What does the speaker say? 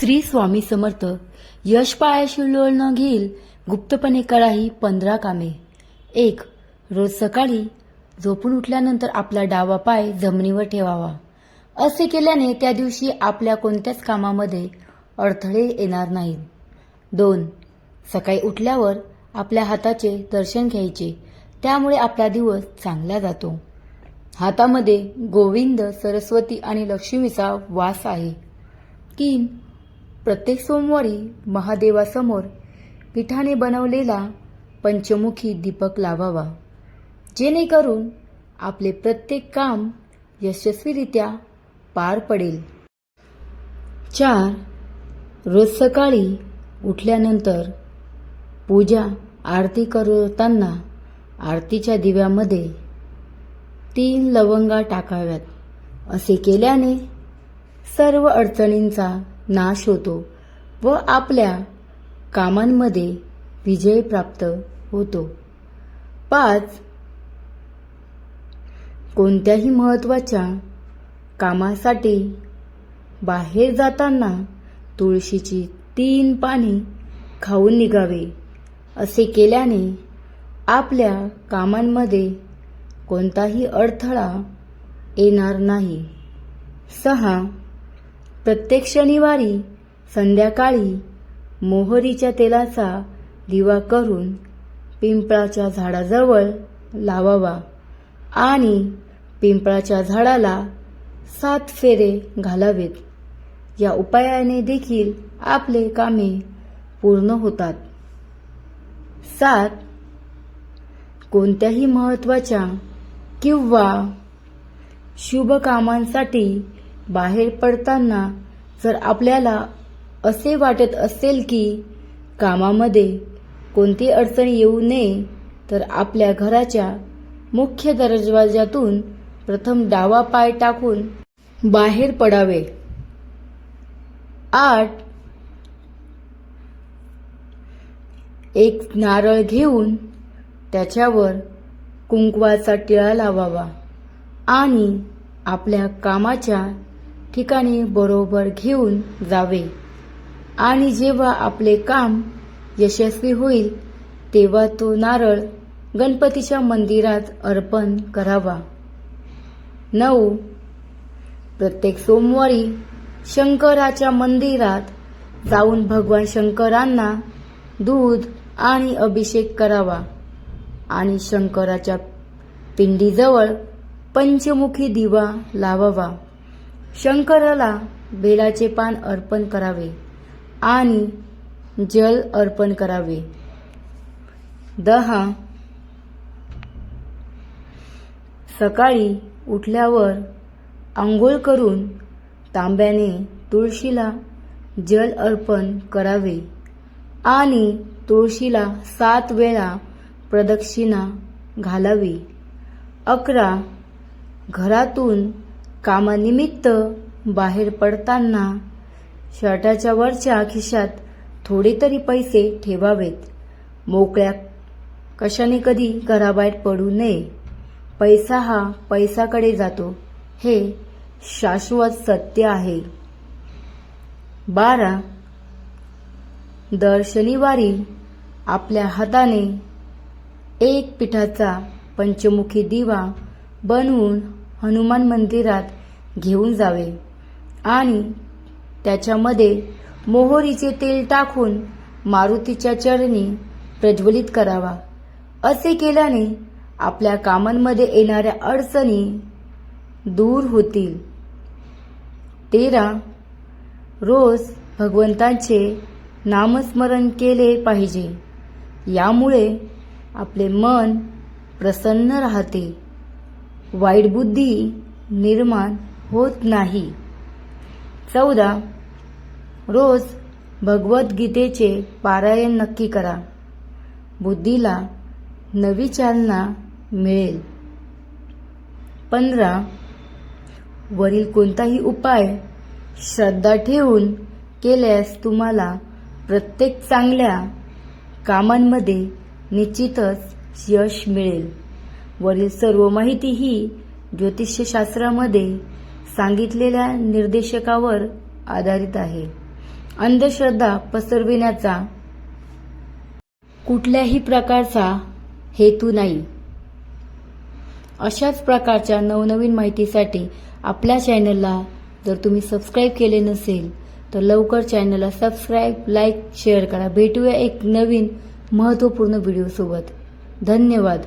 श्री स्वामी समर्थ यश पायाशी लोळ न घेईल गुप्तपणे करा ही पंधरा कामे. एक रोज सकाळी झोपून उठल्यानंतर आपला डावा पाय जमिनीवर ठेवावा. असे केल्याने त्या दिवशी आपल्या कोणत्याच कामामध्ये अडथळे येणार नाहीत. दोन सकाळी उठल्यावर आपल्या हाताचे दर्शन घ्यायचे त्यामुळे आपला दिवस चांगला जातो. हातामध्ये गोविंद सरस्वती आणि लक्ष्मीचा वास आहे. तीन प्रत्येक सोमवारी महादेवासमोर पिठाने बनवलेला पंचमुखी दीपक लावावा. जेणेकरून आपले प्रत्येक काम यशस्वीरित्या पार पडेल. चार. रोज सकाळी उठल्यानंतर पूजा आरती करताना आरतीच्या दिव्यामध्ये तीन लवंगा टाकाव्यात. असे केल्याने सर्व अडचणींचा नाश होतो व आपल्या कामांमध्ये विजय प्राप्त होतो. पाच कोणत्याही महत्त्वाच्या कामासाठी बाहेर जाताना तुळशीची तीन पाने खाऊन निघावे असे केल्याने आपल्या कामांमध्ये कोणताही अडथळा येणार नाही. सहा प्रत्येक शनिवारी संध्याकाळी मोहरीच्या तेलाचा दिवा करून पिंपळाच्या झाडाजवळ लावावा आणि पिंपळाच्या झाडाला सात फेरे घालावेत. या उपायाने देखील आपले कामे पूर्ण होतात. सात. कोणत्याही महत्त्वाच्या किंवा शुभ कामांसाठी बाहेर पडताना जर आपल्याला असे वाटत असेल की कामामध्ये कोणती अडचण येऊ नये तर आपल्या घराच्या मुख्य दरवाजातून प्रथम डावा पाय टाकून बाहेर पडावे. आठ. एक नारळ घेऊन त्याच्यावर कुंकवाचा टिळा लावावा आणि आपल्या कामाच्या ठिकाणी बरोबर घेऊन जावे. आणि जेव्हा आपले काम यशस्वी होईल तेव्हा तो नारळ गणपतीच्या मंदिरात अर्पण करावा. नऊ. प्रत्येक सोमवारी शंकराच्या मंदिरात जाऊन भगवान शंकरांना दूध आणि अभिषेक करावा. आणि शंकराच्या पिंडीजवळ पंचमुखी दिवा लावावा. शंकराला बेलाचे पान अर्पण करावे आणि जल अर्पण करावे. दहा. सकाळी उठल्यावर आंघोळ करून तांब्याने तुळशीला जल अर्पण करावे आणि तुळशीला सात वेळा प्रदक्षिणा घालावी. अकरा. घरातून कामानिमित्त बाहेर पडताना शर्टाच्या वरच्या खिशात थोडे तरी पैसे ठेवावेत. मोकळ्या कशाने कधी घराबाहेर पडू नये. पैसा हा पैसाकडे जातो. हे शाश्वत सत्य आहे. बारा. दर शनिवारी आपल्या हाताने एक पिठाचा पंचमुखी दिवा बनवून हनुमान मंदिरात घेऊन जावे. आणि त्याच्यामध्ये मोहरीचे तेल टाकून मारुतीच्या चरणी प्रज्वलित करावा. असे केल्याने आपल्या कामांमध्ये येणाऱ्या अडचणी दूर होतील. तेरा. रोज भगवंतांचे नामस्मरण केले पाहिजे. यामुळे आपले मन प्रसन्न राहते. वाईट बुद्धी निर्माण होत नाही. चौदा. रोज भगवद्गीतेचे पारायण नक्की करा. बुद्धीला नवी चालना मिळेल. पंधरा. वरील कोणताही उपाय श्रद्धा ठेवून केल्यास तुम्हाला प्रत्येक चांगल्या कामांमध्ये निश्चितच यश मिळेल. वरील सर्व माहिती ही ज्योतिषशास्त्रामध्ये सांगितलेल्या निर्देशकावर आधारित आहे. अंधश्रद्धा पसरविण्याचा कुठल्याही प्रकारचा हेतू नाही. अशाच प्रकारच्या नवनवीन माहितीसाठी आपल्या चॅनलला जर तुम्ही सबस्क्राईब केले नसेल तर लवकर चॅनलला सबस्क्राईब लाईक शेअर करा. भेटूया एक नवीन महत्त्वपूर्ण व्हिडिओसोबत. धन्यवाद.